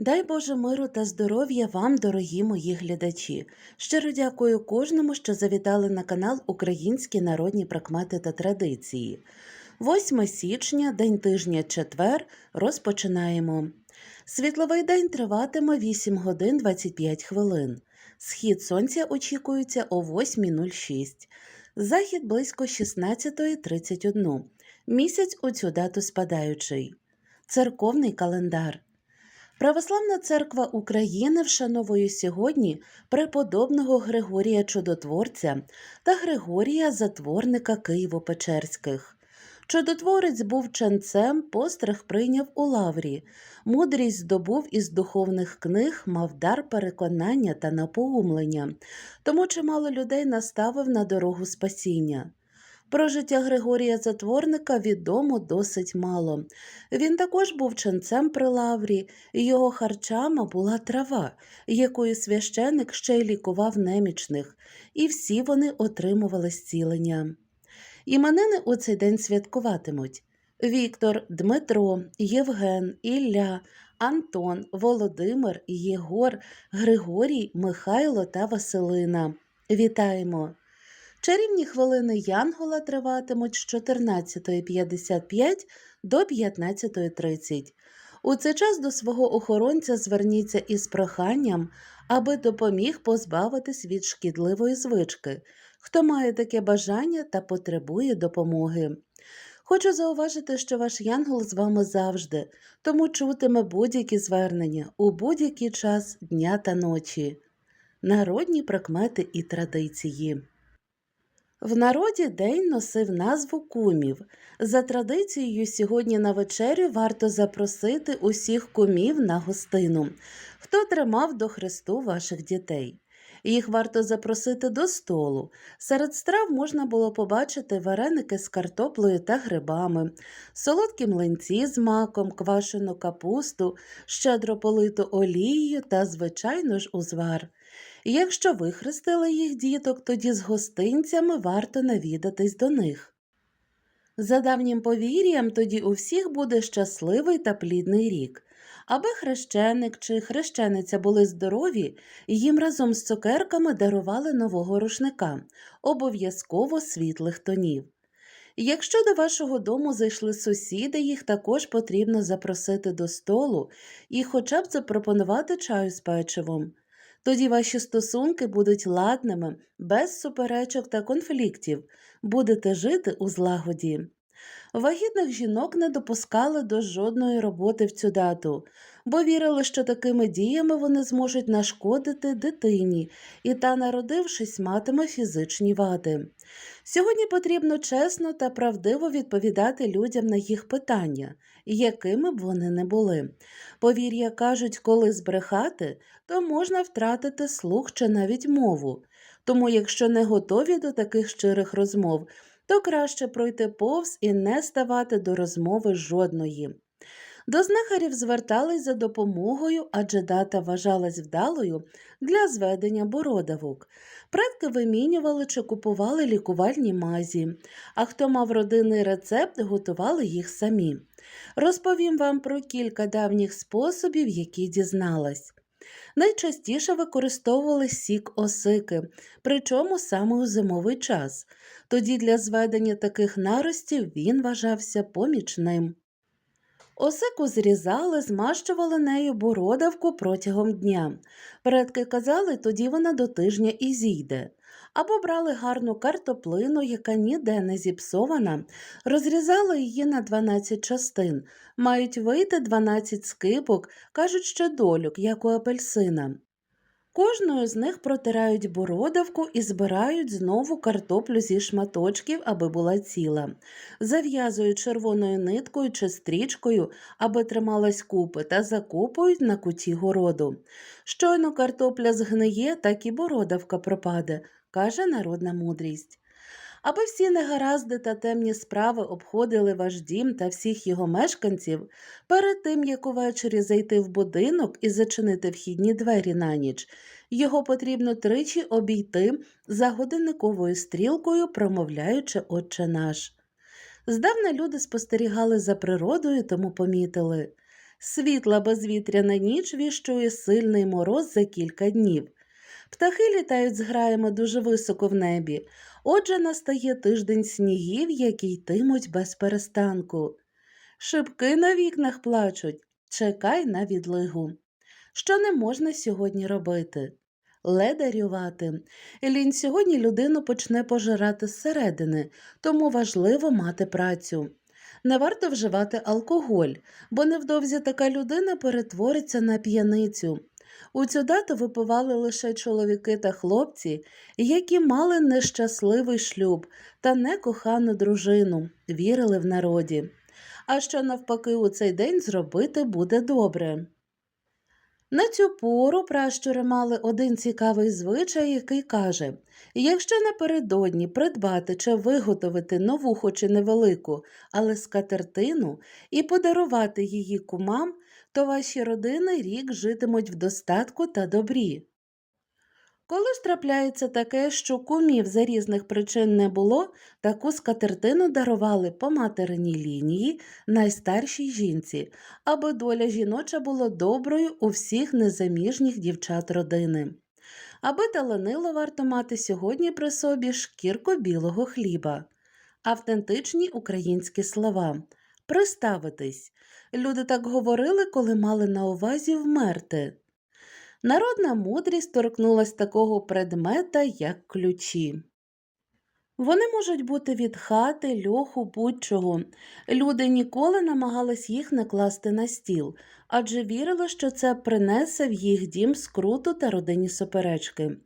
Дай Боже миру та здоров'я вам, дорогі мої глядачі. Щиро дякую кожному, що завітали на канал Українські народні прикмети та традиції. 8 січня, день тижня четвер, розпочинаємо. Світловий день триватиме 8 годин 25 хвилин. Схід сонця очікується о 8.06. Захід близько 16.31. Місяць у цю дату спадаючий. Церковний календар. Православна церква України вшановує сьогодні преподобного Григорія Чудотворця та Григорія Затворника Києво-Печерських. Чудотворець був ченцем, постриг прийняв у лаврі, мудрість здобув із духовних книг, мав дар переконання та напоумлення, тому чимало людей наставив на дорогу спасіння. Про життя Григорія Затворника відомо досить мало. Він також був ченцем при лаврі, його харчами була трава, якою священик ще й лікував немічних, і всі вони отримували зцілення. Іменини у цей день святкуватимуть Віктор, Дмитро, Євген, Ілля, Антон, Володимир, Єгор, Григорій, Михайло та Василина. Вітаємо! Чарівні хвилини Янгола триватимуть з 14.55 до 15.30. У цей час до свого охоронця зверніться із проханням, аби допоміг позбавитись від шкідливої звички, хто має таке бажання та потребує допомоги. Хочу зауважити, що ваш янгол з вами завжди, тому чутиме будь-які звернення у будь-який час дня та ночі. Народні прикмети і традиції. В народі день носив назву кумів. За традицією, сьогодні на вечерю варто запросити усіх кумів на гостину, хто тримав до Христу ваших дітей. Їх варто запросити до столу. Серед страв можна було побачити вареники з картоплею та грибами, солодкі млинці з маком, квашену капусту, щедро политу олією та, звичайно ж, узвар. Якщо ви хрестили їх діток, тоді з гостинцями варто навідатись до них. За давнім повір'ям, тоді у всіх буде щасливий та плідний рік. Аби хрещеник чи хрещениця були здорові, їм разом з цукерками дарували нового рушника, обов'язково світлих тонів. Якщо до вашого дому зайшли сусіди, їх також потрібно запросити до столу і хоча б запропонувати чаю з печивом. Тоді ваші стосунки будуть ладними, без суперечок та конфліктів, будете жити у злагоді. Вагітних жінок не допускали до жодної роботи в цю дату, бо вірили, що такими діями вони зможуть нашкодити дитині, і та, народившись, матиме фізичні вади. Сьогодні потрібно чесно та правдиво відповідати людям на їх питання, якими б вони не були. Повір'я кажуть, коли збрехати, то можна втратити слух чи навіть мову. Тому, якщо не готові до таких щирих розмов, то краще пройти повз і не ставати до розмови жодної. До знахарів звертались за допомогою, адже дата вважалась вдалою для зведення бородавок. Предки вимінювали чи купували лікувальні мазі, а хто мав родинний рецепт, готували їх самі. Розповім вам про кілька давніх способів, які дізналась. Найчастіше використовували сік осики, причому саме у зимовий час. Тоді для зведення таких наростів він вважався помічним. Осику зрізали, змащували нею бородавку протягом дня. Предки казали, тоді вона до тижня і зійде. Або брали гарну картоплину, яка ніде не зіпсована, розрізали її на 12 частин, мають вийти 12 скипок, кажуть, ще долюк, як у апельсина. Кожною з них протирають бородавку і збирають знову картоплю зі шматочків, аби була ціла. Зав'язують червоною ниткою чи стрічкою, аби трималась купи, та закопують на куті городу. Щойно картопля згниє, так і бородавка пропаде, каже народна мудрість. Аби всі негаразди та темні справи обходили ваш дім та всіх його мешканців, перед тим як увечері зайти в будинок і зачинити вхідні двері на ніч, його потрібно тричі обійти за годинниковою стрілкою, промовляючи Отче наш. Здавна люди спостерігали за природою, тому помітили Світла безвітряна ніч віщує сильний мороз за кілька днів. Птахи літають з граями дуже високо в небі. Отже, настає тиждень снігів, які йтимуть без перестанку. Шибки на вікнах плачуть, чекай на відлигу. Що не можна сьогодні робити? Ледарювати. Лінь сьогодні людину почне пожирати зсередини, тому важливо мати працю. Не варто вживати алкоголь, бо невдовзі така людина перетвориться на п'яницю. У цю дату випивали лише чоловіки та хлопці, які мали нещасливий шлюб та некохану дружину, вірили в народі. А що навпаки у цей день зробити буде добре. На цю пору пращури мали один цікавий звичай, який каже: якщо напередодні придбати чи виготовити нову, хоч і невелику, але скатертину, і подарувати її кумам, то ваші родини рік житимуть в достатку та добрі. Коли ж трапляється таке, що кумів за різних причин не було, таку скатертину дарували по материній лінії найстаршій жінці, аби доля жіноча була доброю у всіх незаміжніх дівчат родини. Аби таланило варто мати сьогодні при собі шкірку білого хліба, автентичні українські слова. Приставитись. Люди так говорили, коли мали на увазі вмерти. Народна мудрість торкнулась такого предмета, як ключі. Вони можуть бути від хати, льоху, будь-чого. Люди ніколи намагались їх не класти на стіл, адже вірили, що це принесе в їх дім скруту та родинні суперечки.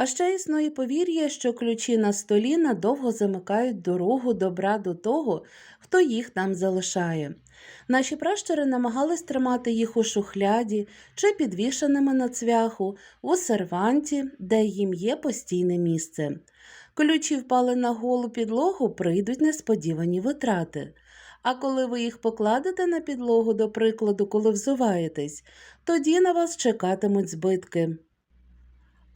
А ще існує повір'я, що ключі на столі надовго замикають дорогу добра до того, хто їх там залишає. Наші пращури намагались тримати їх у шухляді чи підвішеними на цвяху, у серванті, де їм є постійне місце. Ключі впали на голу підлогу, прийдуть несподівані витрати. А коли ви їх покладете на підлогу, до прикладу, коли взуваєтесь, тоді на вас чекатимуть збитки.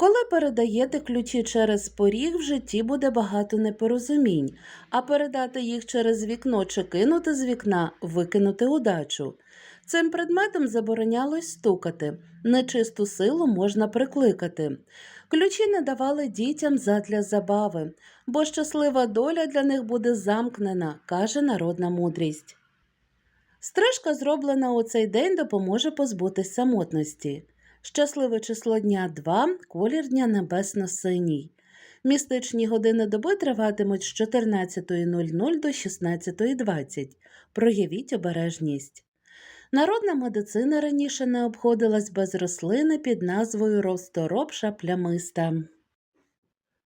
Коли передаєте ключі через поріг, в житті буде багато непорозумінь, а передати їх через вікно чи кинути з вікна викинути удачу. Цим предметом заборонялось стукати, нечисту силу можна прикликати. Ключі не давали дітям задля забави, бо щаслива доля для них буде замкнена, каже народна мудрість. Стрижка, зроблена у цей день, допоможе позбутись самотності. Щасливе число дня 2, колір дня небесно-синій. Містичні години доби триватимуть з 14.00 до 16.20. Проявіть обережність. Народна медицина раніше не обходилась без рослини під назвою розторопша плямиста.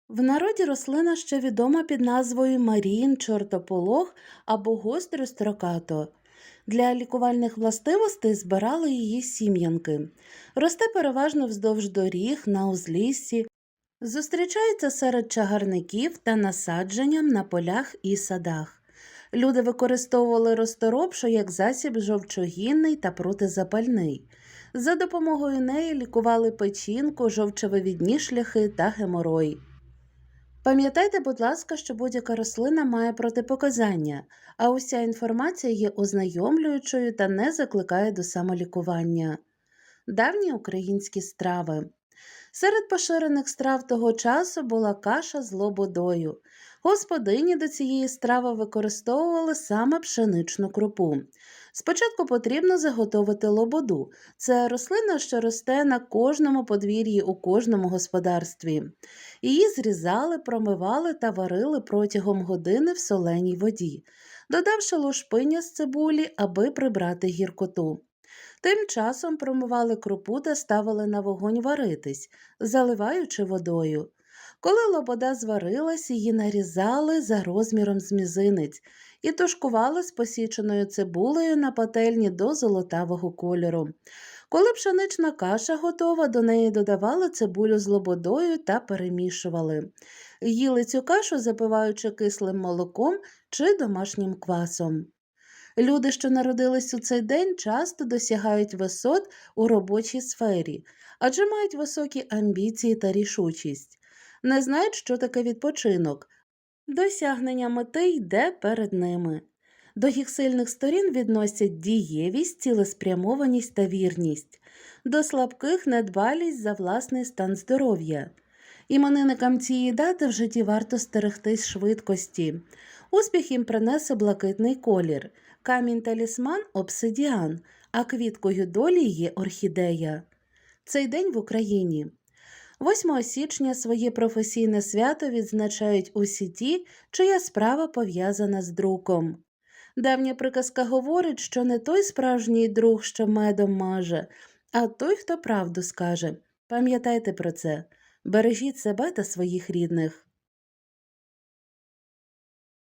В народі рослина ще відома під назвою Маріїн чортополох або гострю строкато. Для лікувальних властивостей збирали її сім'янки. Росте переважно вздовж доріг, на узліссі, зустрічається серед чагарників та насадженням на полях і садах. Люди використовували розторопшу як засіб жовчогінний та протизапальний. За допомогою неї лікували печінку, жовчовивідні шляхи та геморой. Пам'ятайте, будь ласка, що будь-яка рослина має протипоказання, а уся інформація є ознайомлюючою та не закликає до самолікування. Давні українські страви. Серед поширених страв того часу була каша з лободою. Господині до цієї страви використовували саме пшеничну крупу. Спочатку потрібно заготовити лободу. Це рослина, що росте на кожному подвір'ї у кожному господарстві. Її зрізали, промивали та варили протягом години в соленій воді, додавши лушпиня з цибулі, аби прибрати гіркоту. Тим часом промивали крупу та ставили на вогонь варитись, заливаючи водою. Коли лобода зварилась, її нарізали за розміром з мізинець і тушкували з посіченою цибулею на пательні до золотавого кольору. Коли пшенична каша готова, до неї додавали цибулю з лободою та перемішували. Їли цю кашу, запиваючи кислим молоком чи домашнім квасом. Люди, що народились у цей день, часто досягають висот у робочій сфері, адже мають високі амбіції та рішучість не знають, що таке відпочинок. Досягнення мети йде перед ними. До їх сильних сторін відносять дієвість, цілеспрямованість та вірність, до слабких недбалість за власний стан здоров'я. Іменинникам цієї дати в житті варто стерегтись швидкості. Успіх їм принесе блакитний колір, камінь талісман обсидіан, а квіткою долі є орхідея. Цей день в Україні. 8 січня своє професійне свято відзначають усі ті, чия справа пов'язана з друком. Давня приказка говорить, що не той справжній друг, що медом маже, а той, хто правду скаже. Пам'ятайте про це, бережіть себе та своїх рідних.